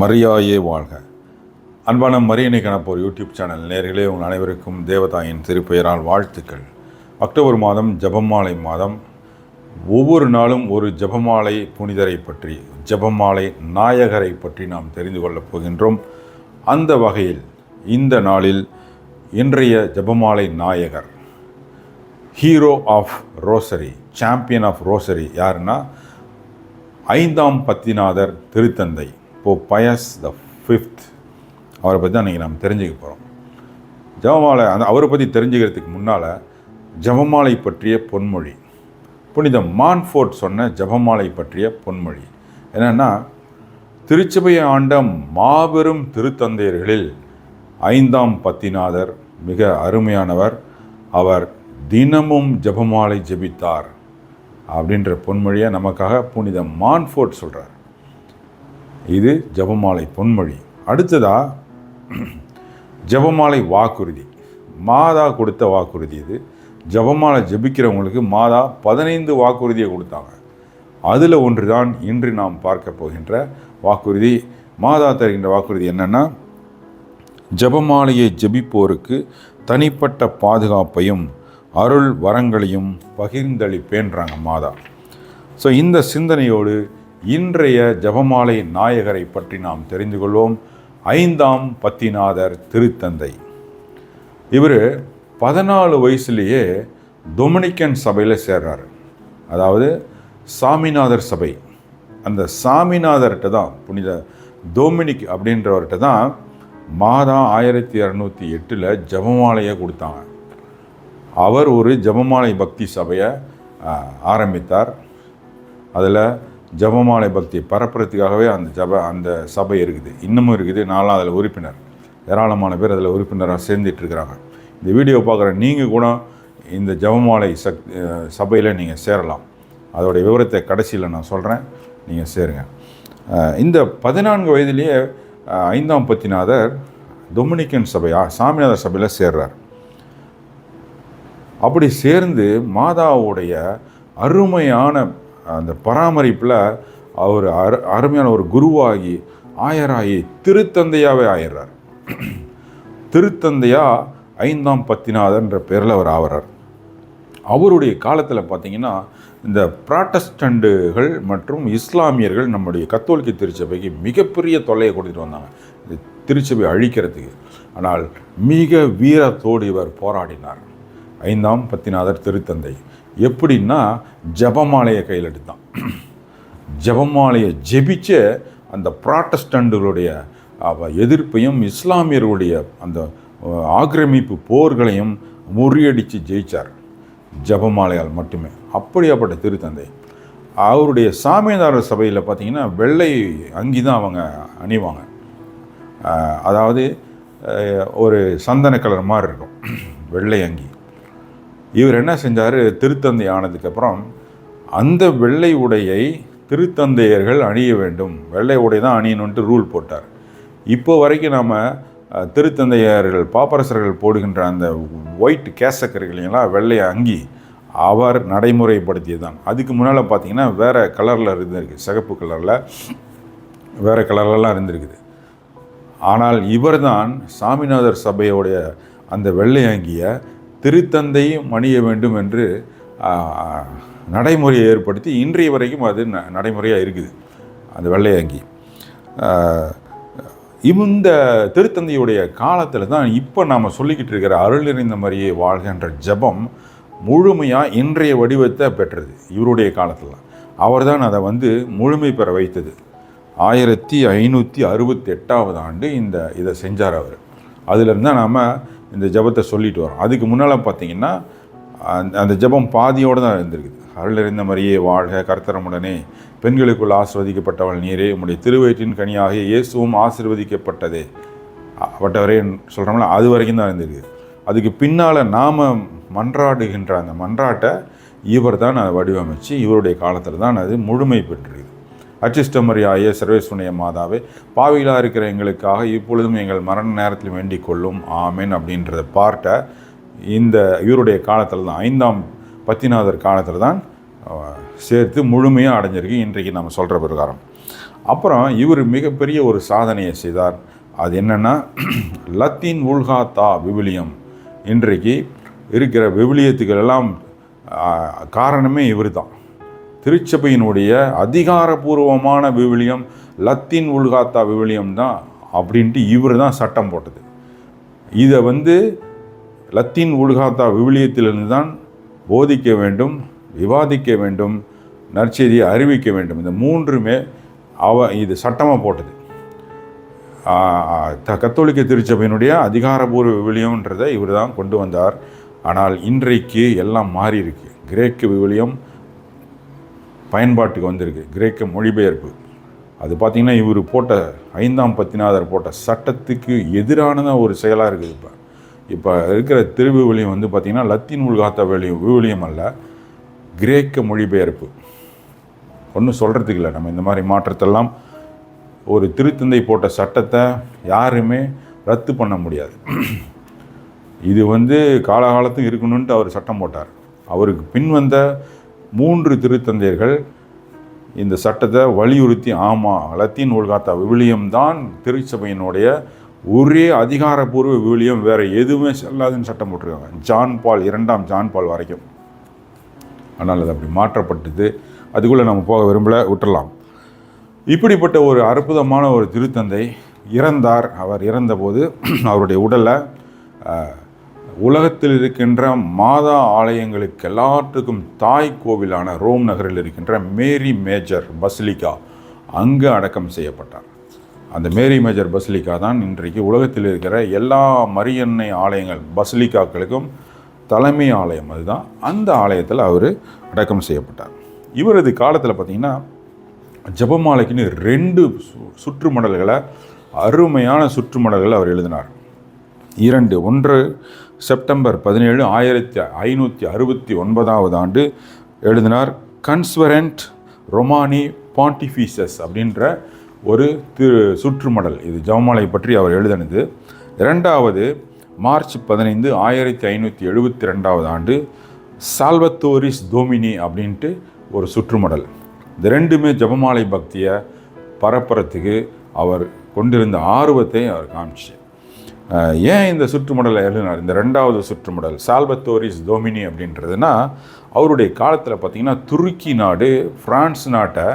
மரியாயே வாழ்க. அன்பான மரியணை கணப்போர் யூடியூப் சேனல் நேர்களே உங்கள் அனைவருக்கும் தேவதாயின் திருப்பெயரால் வாழ்த்துக்கள். அக்டோபர் மாதம் ஜபமாலை மாதம். ஒவ்வொரு நாளும் ஒரு ஜெபமாலை புனிதரை பற்றி ஜெபமாலை நாயகரை பற்றி நாம் தெரிந்து கொள்ளப் போகின்றோம். அந்த வகையில் இந்த நாளில் இன்றைய ஜெபமாலை நாயகர் hero of rosary champion of rosary யாருன்னா ஐந்தாம் பத்திநாதர் திருத்தந்தை இப்போ பயஸ் த ஃபிஃப்த் அவரை பற்றி தான் இன்றைக்கி நாம் தெரிஞ்சுக்க போகிறோம் ஜெபமாலை அந்த அவரை பற்றி தெரிஞ்சுக்கிறதுக்கு முன்னால் ஜெபமாலை பற்றிய பொன்மொழி. புனித மான்ஃபோர்ட் சொன்ன ஜெபமாலை பற்றிய பொன்மொழி. என்னென்னா திருச்சபையை ஆண்ட மாபெரும் திருத்தந்தையர்களில் ஐந்தாம் பத்திநாதர் மிக அருமையானவர். அவர் தினமும் ஜெபமாலை ஜெபித்தார் அப்படின்ற பொன்மொழியை நமக்காக புனித மான்ஃபோர்ட் சொல்கிறார் இது ஜெபமாலை பொன்மொழி. அடுத்ததா ஜெபமாலை வாக்குறுதி. மாதா கொடுத்த வாக்குறுதி இது. ஜெபமாலை ஜெபிக்கிறவங்களுக்கு மாதா பதினைந்து வாக்குறுதியை கொடுத்தாங்க. அதில் ஒன்று தான் இன்று நாம் பார்க்க போகின்ற வாக்குறுதி. மாதா தருகின்ற வாக்குறுதி என்னென்னா ஜெபமாலையை ஜெபிப்போருக்கு தனிப்பட்ட பாதுகாப்பையும் அருள் வரங்களையும் பகிர்ந்தளிப்பேன்றாங்க மாதா. ஸோ இந்த சிந்தனையோடு இன்றைய ஜெபமாலை நாயகரை பற்றி நாம் தெரிந்து கொள்வோம். ஐந்தாம் பத்திநாதர் திருத்தந்தை. இவர் பதினாலு வயசுலேயே டொமினிக்கன் சபையில் சேர்றாரு. அதாவது சாமிநாதர் சபை. அந்த சாமிநாதர்கிட்ட தான் புனித டொமினிக் அப்படின்றவர்கிட்ட தான் மாதா ஆயிரத்தி இரநூத்தி எட்டில் ஜபமாலையை கொடுத்தாங்க. அவர் ஒரு ஜபமாலை பக்தி சபையை ஆரம்பித்தார். அதில் ஜபமாலை பக்தி பரப்புறதுக்காகவே அந்த ஜப அந்த சபை இருக்குது. இன்னமும் இருக்குது. நானும் அதில் உறுப்பினர். ஏராளமான பேர் அதில் உறுப்பினராக சேர்ந்துட்டுருக்கிறாங்க இந்த வீடியோ பார்க்குற நீங்கள் கூட இந்த ஜபமாலை சக் சபையில் நீங்கள் சேரலாம். அதோடைய விவரத்தை கடைசியில் நான் சொல்கிறேன் நீங்கள் சேருங்க. இந்த பதினான்கு வயதிலேயே ஐந்தாம் பத்திநாதர் டொமினிக்கன் சபையா சாமிநாதர் சபையில் சேர்றார். அப்படி சேர்ந்து மாதாவுடைய அருமையான அந்த பராமரிப்பில் அவர் அரு அருமையான ஒரு குருவாகி ஆயராகி திருத்தந்தையாகவே ஆயிடுறார். திருத்தந்தையா ஐந்தாம் பத்திநாதன்ற பேரில் அவர் ஆவறார். அவருடைய காலத்தில் பார்த்தீங்கன்னா இந்த ப்ராட்டஸ்டண்டுகள் மற்றும் இஸ்லாமியர்கள் நம்முடைய கத்தோலிக்க திருச்சபைக்கு மிகப்பெரிய தொல்லையை கொடுத்துட்டு வந்தாங்க. இந்த திருச்சபை அழிக்கிறதுக்கு. ஆனால் மிக வீரத்தோடு இவர் போராடினார். ஐந்தாம் பத்திநாதர் திருத்தந்தை. எப்படின்னா ஜபமாலையை கையில் எடுத்தான். ஜபமாலையை ஜெபிச்ச அந்த ப்ராட்டஸ்டண்டுகளுடைய அவ எதிர்ப்பையும் இஸ்லாமியர்களுடைய அந்த ஆக்கிரமிப்பு போர்களையும் முறியடித்து ஜெயிச்சார். ஜபமாலையால் மட்டுமே. அப்படியாப்பட்ட திருத்தந்தை. அவருடைய சாமியாதார சபையில் பார்த்தீங்கன்னா வெள்ளை அங்கி தான் அவங்க அணிவாங்க. அதாவது ஒரு சந்தன கலர் மாதிரி இருக்கும் வெள்ளை அங்கி. இவர் என்ன செஞ்சார்? திருத்தந்தை ஆனதுக்கப்புறம் அந்த வெள்ளை உடையை திருத்தந்தையர்கள் அணிய வேண்டும். வெள்ளை உடை தான் அணியணுன்ட்டு ரூல் போட்டார். இப்போ வரைக்கும் நாம் திருத்தந்தையர்கள் பாப்பரசர்கள் போடுகின்ற அந்த ஒயிட் கேசக்கரைகளையெல்லாம் வெள்ளை அங்கி அவர் நடைமுறைப்படுத்தியது தான் அதுக்கு முன்னால் பார்த்தீங்கன்னா வேறு கலரில் இருந்திருக்கு. சிகப்பு கலரில் வேறு கலர்லலாம் இருந்திருக்குது. ஆனால் இவர்தான் சாமிநாதர் சபையோடைய அந்த வெள்ளை அங்கியை திருத்தந்தையும் அணிய வேண்டும் என்று நடைமுறையை ஏற்படுத்தி இன்றைய வரைக்கும் அது ந நடைமுறையாக இருக்குது. அந்த வெள்ளையங்கி. இந்த திருத்தந்தையுடைய காலத்தில் தான் இப்போ நாம் சொல்லிக்கிட்டு இருக்கிற அருள் நிறைந்த மரியே வாழ்கின்ற ஜெபம் முழுமையாக இன்றைய வடிவத்தை பெற்றது இவருடைய காலத்தில். அவர்தான் அதை வந்து முழுமை பெற வைத்தது. ஆயிரத்தி ஐநூற்றி அறுபத்தி எட்டாவது ஆண்டு இந்த இதை செஞ்சார் அவர். அதுலேருந்து தான் நாம் இந்த ஜெபத்தை சொல்லிட்டு வரோம். அதுக்கு முன்னால் பார்த்தீங்கன்னா அந்த அந்த ஜெபம் பாதியோடு தான் இருந்திருக்குது. அருளறிந்த மாதிரியே வாழ்க கர்த்தரமுடனே. பெண்களுக்குள் ஆசிர்வதிக்கப்பட்டவள் நீரே உம்முடைய திருவயிற்றின் கனியாகிய இயேசுவும் ஆசிர்வதிக்கப்பட்டதே. பட்டவரே சொல்கிறோம்ல அது வரைக்கும் தான் இருந்திருக்கு அதுக்கு பின்னால் நாம் மன்றாடுகின்ற அந்த மன்றாட்டை இவர் தான் அதை வடிவமைச்சு இவருடைய காலத்தில் தான் அது முழுமை பெற்றிருக்கு. அச்சிஷ்டமரியாய சர்வேஸ்வனைய மாதாவே பாவிகளாக இருக்கிற எங்களுக்காக இப்பொழுதும் எங்கள் மரண நேரத்தில் வேண்டிக் கொள்ளும். ஆமேன் அப்படின்றத பார்ட்டை இந்த இவருடைய காலத்தில் தான் ஐந்தாம் பத்திநாதர் காலத்தில் தான் சேர்த்து முழுமையாக அடைஞ்சிருக்கு இன்றைக்கு நம்ம சொல்கிற பிரகாரம். அப்புறம் இவர் மிகப்பெரிய ஒரு சாதனையை செய்தார். அது என்னென்னா லத்தீன் உல்காத்தா விவிலியம். இன்றைக்கு இருக்கிற விவிலியத்துக்கள் எல்லாம் காரணமே இவர் தான் திருச்சபையினுடைய அதிகாரபூர்வமான விவிலியம் லத்தீன் உல்காத்தா விவிலியம் தான் அப்படின்ட்டு இவர் தான் சட்டம் போட்டது. இதை வந்து லத்தீன் உல்காத்தா விவிலியத்திலிருந்து தான் போதிக்க வேண்டும் விவாதிக்க வேண்டும் நற்செய்தியை அறிவிக்க வேண்டும். இந்த மூன்றுமே அவ இது சட்டமாக போட்டது. கத்தோலிக்க திருச்சபையினுடைய அதிகாரபூர்வ விவிலியம்ன்றதை இவர் தான் கொண்டு வந்தார். ஆனால் இன்றைக்கு எல்லாம் மாறி இருக்கு கிரேக்க விவிலியம் பயன்பாட்டுக்கு வந்திருக்கு. கிரேக்க மொழிபெயர்ப்பு. அது பார்த்திங்கன்னா இவர் போட்ட ஐந்தாம் பத்தினாதர் போட்ட சட்டத்துக்கு எதிரான ஒரு செயலாக இருக்குது இப்போ. இப்போ இருக்கிற திருவிவிலியம் வந்து பார்த்திங்கன்னா லத்தீன் உள்காத்த விவிலியம் விவிலியம் அல்ல கிரேக்க மொழிபெயர்ப்பு. ஒன்றும் சொல்கிறதுக்கு இல்லை. நம்ம இந்த மாதிரி மாற்றத்தெல்லாம் ஒரு திருத்தந்தை போட்ட சட்டத்தை யாருமே ரத்து பண்ண முடியாது. இது வந்து காலகாலத்தும் இருக்கணுன்ட்டு அவர் சட்டம் போட்டார். அவருக்கு பின் வந்த மூன்று திருத்தந்தையர்கள் இந்த சட்டத்தை வலியுறுத்தி ஆமாம் லத்தீன் உலகாத்தா விவிலியம் தான் திருச்சபையினுடைய ஒரே அதிகாரப்பூர்வ விவிலியம் வேறு எதுவுமே செல்லாதுன்னு சட்டம் போட்டிருக்காங்க. ஜான் பால் இரண்டாம் ஜான் பால் வரைக்கும். ஆனால் அது அப்படி மாற்றப்பட்டது. அதுக்குள்ளே நம்ம போக விரும்பல விட்டுடலாம். இப்படிப்பட்ட ஒரு அற்புதமான ஒரு திருத்தந்தை இறந்தார். அவர் இறந்தபோது அவருடைய உடலை உலகத்தில் இருக்கின்ற மாதா ஆலயங்களுக்கு எல்லாத்துக்கும் தாய் கோவிலான ரோம் நகரில் இருக்கின்ற மேரி மேஜர் பசிலிகா அங்கு அடக்கம் செய்யப்பட்டார். அந்த மேரி மேஜர் பசிலிகா தான் இன்றைக்கு உலகத்தில் இருக்கிற எல்லா மரியன்னை ஆலயங்கள் பசிலிக்காக்களுக்கும் தலைமை ஆலயம் அதுதான். அந்த ஆலயத்தில் அவர் அடக்கம் செய்யப்பட்டார். இவரது காலத்தில் பார்த்திங்கன்னா ஜெபமாலைக்குன்னு ரெண்டு சு- சுற்றுமடல்களை அருமையான சுற்றுமடல்களை அவர் எழுதினார். இரண்டு ஒன்று செப்டம்பர் பதினேழு ஆயிரத்தி ஐநூற்றி அறுபத்தி ஒன்பதாவது ஆண்டு எழுதினார் கன்ஸ்வரண்ட் ரொமானி பாண்டிஃபீசஸ் அப்படின்ற ஒரு திரு சுற்றுமடல். இது ஜவமாலை பற்றி அவர் எழுதினது. இரண்டாவது மார்ச் பதினைந்து ஆயிரத்தி ஐநூற்றி எழுபத்தி ரெண்டாவது ஆண்டு சால்வத்தோரிஸ் டோமினி அப்படின்ட்டு ஒரு சுற்றுமடல். இந்த ரெண்டுமே ஜெபமாலை பக்தியை பரப்புறத்துக்கு அவர் கொண்டிருந்த ஆர்வத்தை அவர் காமிச்சு. ஏன் இந்த சுற்றுமடலை எழுதினார்? இந்த ரெண்டாவது சுற்றுமடல் சால்வத்தோரிஸ் டோமினி அப்படின்றதுனா அவருடைய காலத்தில் பார்த்திங்கன்னா துருக்கி நாடு ஃப்ரான்ஸ் நாட்டை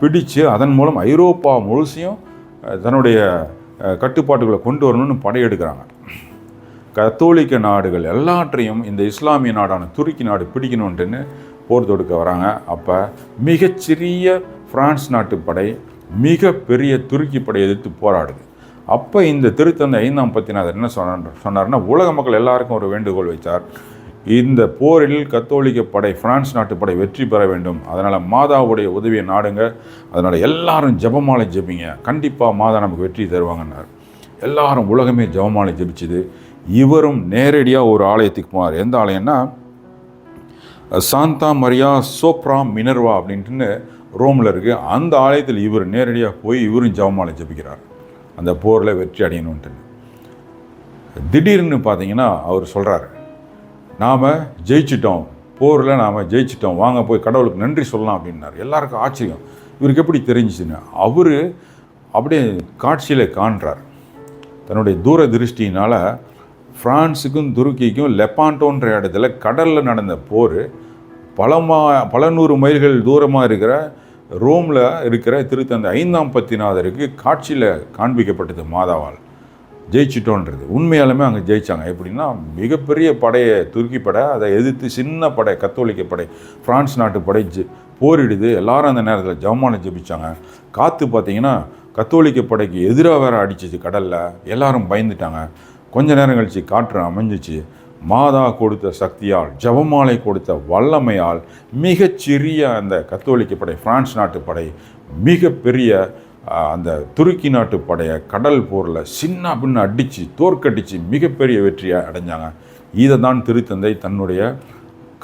பிடித்து அதன் மூலம் ஐரோப்பா முழுசையும் தன்னுடைய கட்டுப்பாட்டுகளை கொண்டு வரணும்னு படையெடுக்கிறாங்க. கத்தோலிக்க நாடுகள் எல்லாற்றையும் இந்த இஸ்லாமிய நாடான துருக்கி நாடு பிடிக்கணுன்ட்டுன்னு போர் தொடுக்க வராங்க. அப்போ மிகச்சிறிய ஃப்ரான்ஸ் நாட்டு படை மிக பெரிய துருக்கி படை எதிர்த்து போராடுது. அப்போ இந்த திருத்தந்தை ஐந்தாம் பத்தினார் என்ன சொன்னார்? சொன்னார்னா உலக மக்கள் எல்லாருக்கும் ஒரு வேண்டுகோள் வைத்தார். இந்த போரில் கத்தோலிக்க படை பிரான்ஸ் நாட்டு படை வெற்றி பெற வேண்டும். அதனால் மாதாவுடைய உதவியை நாடுங்க. அதனால் எல்லாரும் ஜபமாலை ஜெபிங்க. கண்டிப்பாக மாதா நமக்கு வெற்றி தருவாங்கன்னார். எல்லாரும் உலகமே ஜபமாலை ஜபிச்சுது. இவரும் நேரடியாக ஒரு ஆலயத்துக்கு போனார். எந்த ஆலயம்னா சாந்தா மரியா சோப்ரா மினர்வா அப்படின்ட்டுன்னு ரோமில் இருக்குது அந்த ஆலயத்தில் இவர் நேரடியாக போய் இவரும் ஜபமாலை ஜெபிக்கிறார். அந்த போரில் வெற்றி அடையணுன்ட்டு திடீர்னு பார்த்தீங்கன்னா அவர் சொல்கிறாரு நாம் ஜெயிச்சிட்டோம் போரில் நாம் ஜெயிச்சிட்டோம் வாங்க போய் கடவுளுக்கு நன்றி சொல்லலாம் அப்படின்னார். எல்லாருக்கும் ஆச்சரியம். இவருக்கு எப்படி தெரிஞ்சுச்சுன்னு அவர் அப்படியே காட்சியில் காண்றார். தன்னுடைய தூர திருஷ்டியினால் ஃப்ரான்ஸுக்கும் துருக்கிக்கும் லெப்பாண்டோன்ற இடத்துல கடலில் நடந்த போர் பல மா பல நூறு மைல்கள் தூரமாக இருக்கிற ரோமில் இருக்கிற திருத்தந்தை ஐந்தாம் பத்திநாதருக்கு காட்சியில் காண்பிக்கப்பட்டது மாதாவால். ஜெயிச்சிட்டோன்றது. உண்மையாலுமே அங்கே ஜெயிச்சாங்க. எப்படின்னா மிகப்பெரிய படையை துருக்கி படை அதை எதிர்த்து சின்ன படை கத்தோலிக்க படை ஃப்ரான்ஸ் நாட்டு படை ஜெ போரிடுது. எல்லாரும் அந்த நேரத்தில் ஜவமான ஜெபிச்சாங்க. காற்று பார்த்தீங்கன்னா கத்தோலிக்க படைக்கு எதிராக வேற அடிச்சிச்சு கடலில். எல்லாரும் பயந்துட்டாங்க. கொஞ்ச நேரம் கழிச்சு காற்று அமைஞ்சிச்சு. மாதா கொடுத்த சக்தியால் ஜெபமாலை கொடுத்த வல்லமையால் மிகச்சிறிய அந்த கத்தோலிக்க படை பிரான்ஸ் நாட்டு படை மிகப்பெரிய அந்த துருக்கி நாட்டு படையை கடல் போரில் சின்ன பின்ன அடித்து தோற்கடித்து மிகப்பெரிய வெற்றியை அடைஞ்சாங்க. இதை தான் திருத்தந்தை தன்னுடைய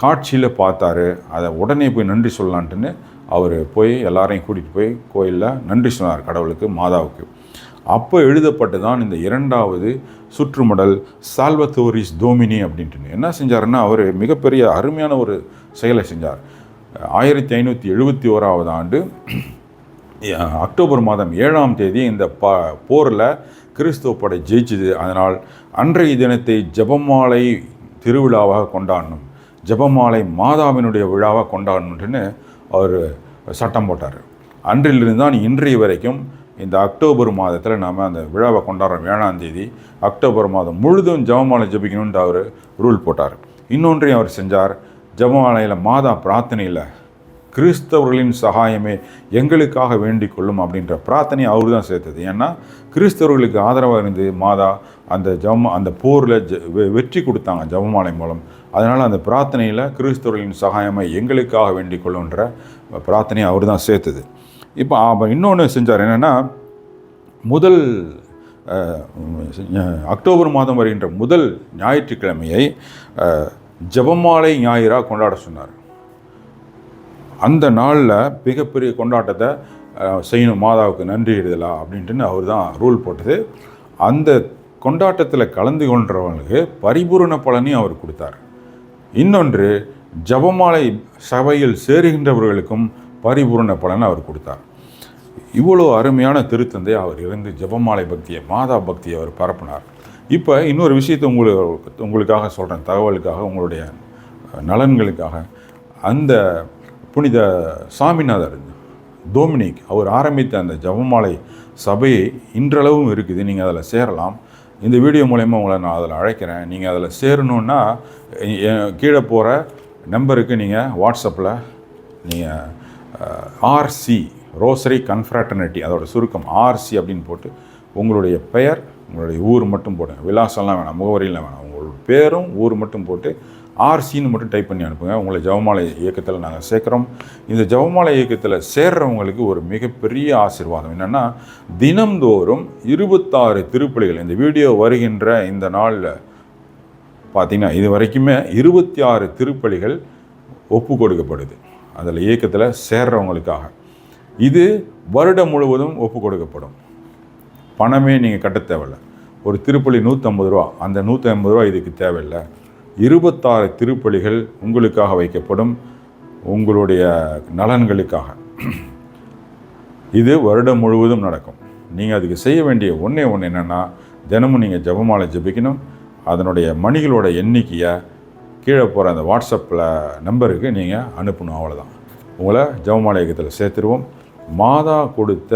காட்சியில் பார்த்தாரு. அதை உடனே போய் நன்றி சொல்லலான்ட்டுன்னு அவர் போய் எல்லாரையும் கூட்டிகிட்டு போய் கோயிலில் நன்றி சொன்னார் கடவுளுக்கு மாதாவுக்கு. அப்போ எழுதப்பட்டு தான் இந்த இரண்டாவது சுற்றுமடல் சால்வத்தோரிஸ் டோமினி அப்படின்ட்டு. என்ன செஞ்சாருன்னா அவர் மிகப்பெரிய அருமையான ஒரு செயலை செஞ்சார். ஆயிரத்தி ஐநூற்றி எழுபத்தி ஓராவது ஆண்டு அக்டோபர் மாதம் ஏழாம் தேதி இந்த ப போரில் கிறிஸ்துவ படை ஜெயிச்சுது. அதனால் அன்றைய தினத்தை ஜெபமாலை திருவிழாவாக கொண்டாடணும் ஜெபமாலை மாதாவினுடைய விழாவாக கொண்டாடணும்னு அவர் சட்டம் போட்டார். அன்றிலிருந்து தான் இன்றைய வரைக்கும் இந்த அக்டோபர் மாதத்தில் நாம் அந்த விழாவை கொண்டாடுறோம். ஏழாம் தேதி. அக்டோபர் மாதம் முழுதும் ஜெபமாலை ஜபிக்கணுன்ட்டு அவர் ரூல் போட்டார். இன்னொன்றையும் அவர் செஞ்சார். ஜெபமாலையில் மாதா பிரார்த்தனையில் கிறிஸ்தவர்களின் சகாயமே எங்களுக்காக வேண்டிக் கொள்ளும் அப்படின்ற பிரார்த்தனையை அவர் தான் சேர்த்தது. ஏன்னா கிறிஸ்தவர்களுக்கு ஆதரவாக இருந்து மாதா அந்த ஜபம் அந்த போரில் ஜ வெ- வெற்றி கொடுத்தாங்க ஜபமாலை மூலம். அதனால் அந்த பிரார்த்தனையில் கிறிஸ்தவர்களின் சகாயமை எங்களுக்காக வேண்டிக் கொள்ளுன்ற பிரார்த்தனையை அவர் தான் சேர்த்தது. இப்போ அப்போ இன்னொன்று செஞ்சார். என்னென்னா முதல் அக்டோபர் மாதம் வருகின்ற முதல் ஞாயிற்றுக்கிழமையை ஜபமாலை ஜெபமாலை ஞாயிறாக கொண்டாட சொன்னார். அந்த நாளில் மிகப்பெரிய கொண்டாட்டத்தை செய்யணும் மாதாவுக்கு நன்றி எழுதலா அப்படின்ட்டுன்னு அவர் தான் ரூல் போட்டது. அந்த கொண்டாட்டத்தில் கலந்து கொண்டவங்களுக்கு பரிபூரண பலனையும் அவர் கொடுத்தார். இன்னொன்று ஜபமாலை சபையில் சேருகின்றவர்களுக்கும் பரிபூரண பலனை அவர் கொடுத்தார். இவ்வளோ அருமையான திருத்தந்தை அவர் இருந்து ஜபமாலை பக்தியை மாதா பக்தியை அவர் பரப்பினார். இப்போ இன்னொரு விஷயத்தை உங்களுக்கு உங்களுக்காக சொல்கிறேன் தகவலுக்காக உங்களுடைய நலன்களுக்காக. அந்த புனித சாமிநாதர் டோமினிக் அவர் ஆரம்பித்த அந்த ஜபமாலை சபையை இன்றளவும் இருக்குது. நீங்கள் அதில் சேரலாம். இந்த வீடியோ மூலயமா உங்களை நான் அதில் அழைக்கிறேன். நீங்கள் அதில் சேரணுன்னா கீழே போகிற நம்பருக்கு நீங்கள் வாட்ஸ்அப்பில் நீங்கள் ஆர்சி ரோசரி கன்ஃப்ராட்டர்னிட்டி அதோட சுருக்கம் ஆர்சி அப்படின்னு போட்டு உங்களுடைய பெயர் உங்களுடைய ஊர் மட்டும் போடுங்க. விலாசம்லாம் வேணாம் முகவரியெல்லாம் வேணாம். உங்களோட பேரும் ஊர் மட்டும் போட்டு ஆர்சின்னு மட்டும் டைப் பண்ணி அனுப்புங்க. உங்களை ஜெபமாலை இயக்கத்தில் நாங்கள் சேர்க்குறோம். இந்த ஜவமாலை இயக்கத்தில் சேர்றவங்களுக்கு ஒரு மிகப்பெரிய ஆசிர்வாதம் என்னென்னா தினம்தோறும் இருபத்தாறு திருப்பலிகள் இந்த வீடியோ வருகின்ற இந்த நாளில் பார்த்தீங்கன்னா இது வரைக்குமே இருபத்தி ஆறு திருப்பலிகள் ஒப்பு கொடுக்கப்படுது. அதில் இயக்கத்தில் சேர்றவங்களுக்காக. இது வருடம் முழுவதும் ஒப்பு கொடுக்கப்படும். பணமே நீங்கள் கட்ட தேவையில்ல. ஒரு திருப்பலி நூற்றம்பது ரூபா அந்த நூற்றி ஐம்பது ரூபா இதுக்கு தேவையில்லை. இருபத்தாறு திருப்பலிகள் உங்களுக்காக வைக்கப்படும் உங்களுடைய நலன்களுக்காக. இது வருடம் முழுவதும் நடக்கும். நீங்கள் அதுக்கு செய்ய வேண்டிய ஒன்றே ஒன்று என்னென்னா தினமும் நீங்கள் ஜபமாலை ஜெபிக்கணும். அதனுடைய மணிகளோட எண்ணிக்கையை கீழே போகிற அந்த வாட்ஸ்அப்பில் நம்பருக்கு நீங்கள் அனுப்பணும் அவ்வளோதான் உங்களை ஜெபமாலை இயக்கத்தில் சேர்த்துருவோம். மாதா கொடுத்த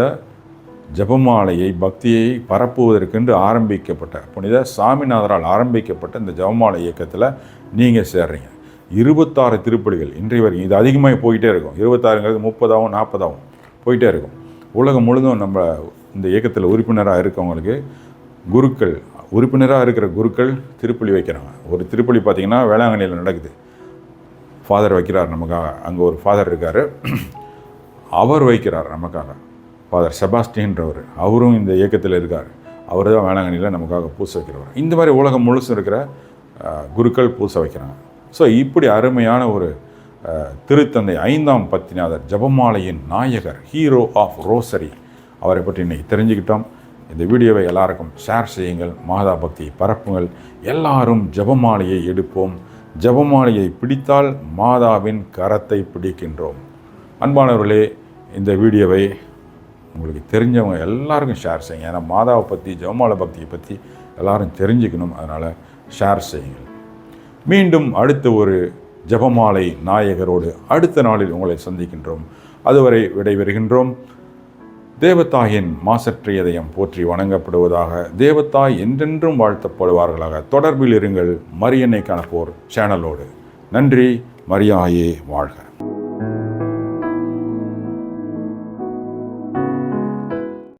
ஜெபமாலையை பக்தியை பரப்புவதற்கென்று ஆரம்பிக்கப்பட்ட புனித சாமிநாதரால் ஆரம்பிக்கப்பட்ட இந்த ஜெபமாலை இயக்கத்தில் நீங்கள் சேர்றீங்க. இருபத்தாறு திருப்பலிகள் இன்றைய வரைக்கும் இது அதிகமாக போயிட்டே இருக்கும். இருபத்தாறுங்கிறது முப்பதாகவும் நாற்பதாகவும் போயிட்டே இருக்கும். உலகம் முழுதும் நம்ம இந்த இயக்கத்தில் உறுப்பினராக இருக்கவங்களுக்கு குருக்கள் உறுப்பினராக இருக்கிற குருக்கள் திருப்பலி வைக்கிறாங்க. ஒரு திருப்பலி பார்த்திங்கன்னா வேளாங்கண்ணியில் நடக்குது. ஃபாதர் வைக்கிறார் நமக்காக அங்கே ஒரு ஃபாதர் இருக்கார். அவர் வைக்கிறார் நமக்காக. ஃபாதர் செபாஸ்டின்றவர் அவரும் இந்த இயக்கத்தில் இருக்கார். அவர் தான் வேளாங்கண்ணியில் நமக்காக பூசை வைக்கிறவர். இந்த மாதிரி உலகம் முழுசும் இருக்கிற குருக்கள் பூசை வைக்கிறாங்க. ஸோ இப்படி அருமையான ஒரு திருத்தந்தை ஐந்தாம் பத்திநாதர் ஜபமாலையின் நாயகர் ஹீரோ ஆஃப் ரோசரி அவரை பற்றி இன்றைக்கி தெரிஞ்சுக்கிட்டோம். இந்த வீடியோவை எல்லாருக்கும் ஷேர் செய்யுங்கள். மாதா பக்தி பரப்புங்கள். எல்லாரும் ஜபமாலையை எடுப்போம். ஜபமாலையை பிடித்தால் மாதாவின் கரத்தை பிடிக்கின்றோம். அன்பானவர்களே இந்த வீடியோவை உங்களுக்கு தெரிஞ்சவங்க எல்லாருக்கும் ஷேர் செய்யுங்க. ஏன்னா மாதாவை பற்றி ஜெபமாலை பக்தியை பற்றி எல்லாரும் தெரிஞ்சுக்கணும். அதனால் ஷேர் செய்யுங்கள். மீண்டும் அடுத்த ஒரு ஜெபமாலை நாயகரோடு அடுத்த நாளில் உங்களை சந்திக்கின்றோம். அதுவரை விடைபெறுகின்றோம். தேவத்தாயின் மாசற்ற இதயம் போற்றி வணங்கப்படுவதாக தேவத்தாய் என்றென்றும் வாழ்த்தப்படுவார்களாக. தொடர்பில் இருங்கள் மரியன்னை கணப்போர் சேனலோடு. நன்றி மரியாயே வாழ்க.